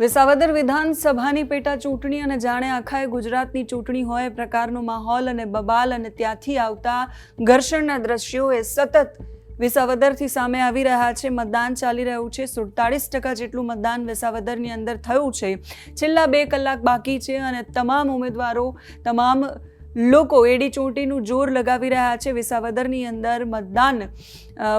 વિસાવદર વિધાનસભાની પેટા ચૂંટણી અને જાણે આખાએ ગુજરાતની ચૂંટણી હોય પ્રકારનો માહોલ અને બબાલ અને ત્યાંથી આવતા ઘર્ષણના દ્રશ્યો એ સતત વિસાવદરથી સામે આવી રહ્યા છે. મતદાન ચાલી રહ્યું છે. સુડતાળીસ ટકા જેટલું મતદાન વિસાવદરની અંદર થયું છે. છેલ્લા બે કલાક બાકી છે અને તમામ ઉમેદવારો, તમામ લોકો એડી ચોટીનું જોર લગાવી રહ્યા છે. વિસાવદરની અંદર મતદાન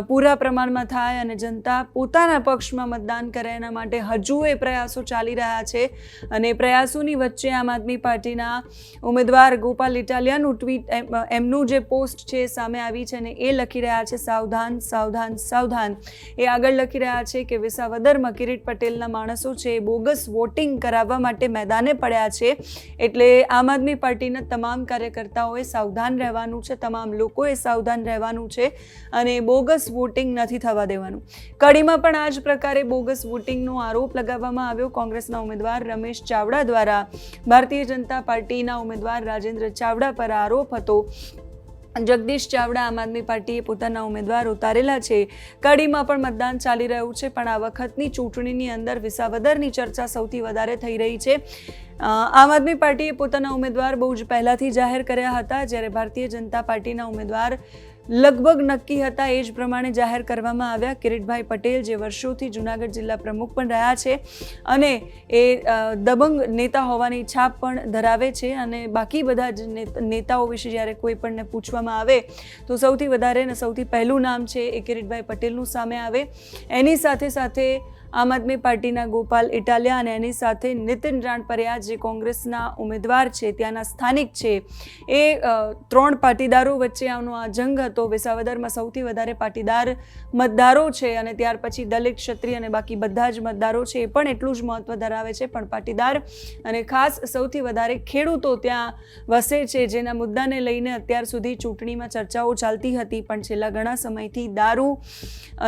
પૂરા પ્રમાણમાં થાય અને જનતા પોતાના પક્ષમાં મતદાન કરે એના માટે હજુ એ પ્રયાસો ચાલી રહ્યા છે અને પ્રયાસોની વચ્ચે આમ આદમી પાર્ટીના ઉમેદવાર ગોપાલ ઇટાલિયાનું ટ્વીટ એમ- એમનું જે પોસ્ટ છે સામે આવી છે અને એ લખી રહ્યા છે, સાવધાન સાવધાન સાવધાન. એ આગળ લખી રહ્યા છે કે વિસાવદરમાં કિરીટ પટેલના માણસો છે એ બોગસ વોટિંગ કરાવવા માટે મેદાને પડ્યા છે. એટલે આમ આદમી પાર્ટીના તમામ કાર્યકર્તાઓએ સાવધાન રહેવાનું છે, તમામ લોકોએ સાવધાન રહેવાનું છે અને બોગસ વોટિંગ નથી થવા દેવાનું. કડીમાં પણ આ જ પ્રકારે બોગસ વોટિંગનો આરોપ લગાવવામાં આવ્યો. કોંગ્રેસના ઉમેદવાર રમેશ ચાવડા દ્વારા ભારતીય જનતા પાર્ટીના ઉમેદવાર રાજેન્દ્ર ચાવડા પર આરોપ હતો. જગદીશ ચાવડા આમ આદમી પાર્ટીએ પોતાના ઉમેદવાર ઉતારેલા છે. કડીમાં પણ મતદાન ચાલી રહ્યું છે, પણ આ વખતની ચૂંટણીની અંદર વિસાવદરની ચર્ચા સૌથી વધારે થઈ રહી છે. આમ આદમી પાર્ટીએ પોતાના ઉમેદવાર બહુ જ પહેલાંથી જાહેર કર્યા હતા. જ્યારે ભારતીય જનતા પાર્ટીના ઉમેદવાર લગભગ નક્કી હતા એ જ પ્રમાણે જાહેર કરવામાં આવ્યા. કિરીટભાઈ પટેલ જે વર્ષોથી જુનાગઢ જિલ્લા પ્રમુખ પણ રહ્યા છે અને એ દબંગ નેતા હોવાની છાપ પણ ધરાવે છે અને બાકી બધા જ નેત- નેતાઓ વિશે જ્યારે કોઈ પણને પૂછવામાં આવે તો સૌથી વધારે અને સૌથી પહેલું નામ છે એ કિરીટભાઈ પટેલનું સામે આવે. એની સાથે સાથે આમ આદમી પાર્ટીના ગોપાલ ઇટાલિયા અને એની સાથે નીતિન રાણપરિયા, જે કોંગ્રેસના ઉમેદવાર છે, ત્યાંના સ્થાનિક છે, એ ત્રણ પાટીદારો વચ્ચે આનો આ જંગ હતો. વિસાવદરમાં સૌથી વધારે પાટીદાર મતદારો છે અને ત્યાર પછી દલિત, ક્ષત્રિય અને બાકી બધા જ મતદારો છે, એ પણ એટલું જ મહત્વ ધરાવે છે. પણ પાટીદાર અને ખાસ સૌથી વધારે ખેડૂતો ત્યાં વસે છે, જેના મુદ્દાને લઈને અત્યાર સુધી ચૂંટણીમાં ચર્ચાઓ ચાલતી હતી. પણ છેલ્લા ઘણા સમયથી દારૂ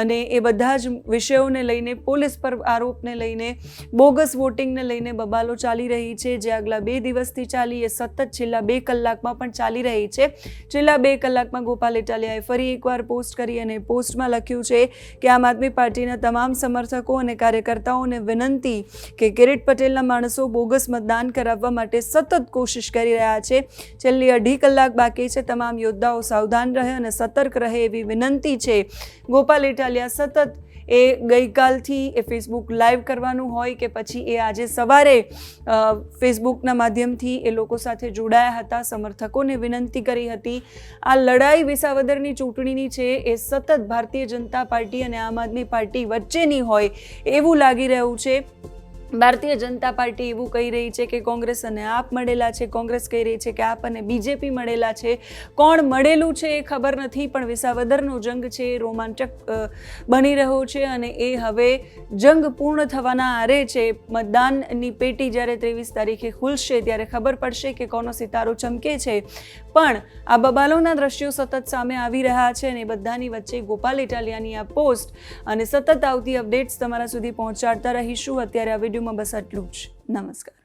અને એ બધા જ વિષયોને લઈને પોલીસ પર આરોપને લઈને બોગસ વોટિંગને લઈને બબાલો ચાલી રહી છે. જે આગલા બે દિવસથી ચાલી, એ સતત છેલ્લા બે કલાકમાં પણ ચાલી રહી છે. છેલ્લા બે કલાકમાં ગોપાલ ઇટાલિયાએ ફરી એકવાર પોસ્ટ કરી અને પોસ્ટમાં લખ્યું છે કે આમ આદમી પાર્ટીના તમામ સમર્થકો અને કાર્યકર્તાઓને વિનંતી કે કિરીટ પટેલના માણસો બોગસ મતદાન કરાવવા માટે સતત કોશિશ કરી રહ્યા છે. છેલ્લી અઢી કલાક બાકી છે. તમામ યોદ્ધાઓ સાવધાન રહે અને સતર્ક રહે એવી વિનંતી છે. ગોપાલ ઇટાલિયા સતત એ ગઈકાલથી એ ફેસબુક લાઈવ કરવાનું હોય કે પછી એ આજે સવારે ફેસબુકના માધ્યમથી એ લોકો સાથે જોડાયા હતા, સમર્થકોને વિનંતી કરી હતી. આ લડાઈ વિસાવદરની ચૂંટણીની છે, એ સતત ભારતીય જનતા પાર્ટી અને આમ આદમી પાર્ટી વચ્ચેની હોય એવું લાગી રહ્યું છે. ભારતીય જનતા પાર્ટી એવું કહી રહી છે કે કોંગ્રેસ અને આપ મળેલા છે. કોંગ્રેસ કહી રહી છે કે આપ અને બીજેપી મળેલા છે. કોણ મળેલું છે એ ખબર નથી, પણ વિસાવદરનો જંગ છે એ રોમાંચક બની રહ્યો છે અને એ હવે જંગ પૂર્ણ થવાના આરે છે. મતદાનની પેટી જ્યારે ત્રેવીસ તારીખે ખુલશે ત્યારે ખબર પડશે કે કોનો સિતારો ચમકે છે. પણ આ બબાલોના દ્રશ્યો સતત સામે આવી રહ્યા છે અને બધાની વચ્ચે ગોપાલ ઇટાલિયાની આ પોસ્ટ અને સતત આવતી અપડેટ્સ તમારા સુધી પહોંચાડતા રહીશું. અત્યારે આ વિડીયોમાં બસ આટલું જ. નમસ્કાર.